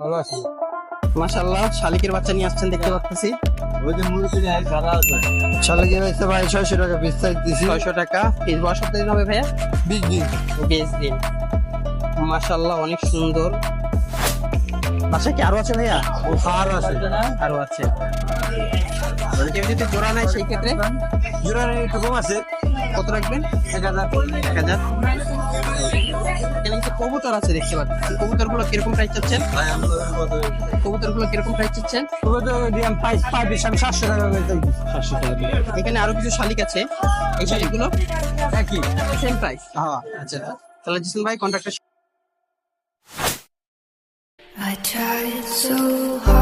ভালো আছি। মাশাআল্লাহ শালিকের বাচ্চা নিয়ে আসছেন দেখতে পাচ্ছি। ওই যে মুরগি ভালো আছে শালিকে হচ্ছে ভাই ছয়শো টাকা বিস্তারিত দিছি। ছয়শো টাকা। পিস বয়স কত দিন হবে ভাইয়া? বিশ দিন। বিশ দিন। মাশাআল্লাহ অনেক সুন্দর। বাসা কি আরও আছে ভাইয়া? আর আছে। আরও আছে। কেউ যদি জোড়া নেয় সেই ক্ষেত্রে? জোড়া একটু কম আছে। কত রাখবেন? এক হাজার। এক হাজার। এখানে কিছু কবুতর আছে দেখতে পাচ্ছি। কবুতরগুলো কীরকম প্রাইস চাচ্ছেন? কবুতরগুলো কীরকম প্রাইস চাচ্ছেন? সাতশো টাকা সাতশো টাকা এখানে আরও কিছু শালিক আছে। এই শালিকগুলো? একই। সেম প্রাইস হ্যাঁ। আচ্ছা তাহলে জিসুন ভাই contractor I tried so hard.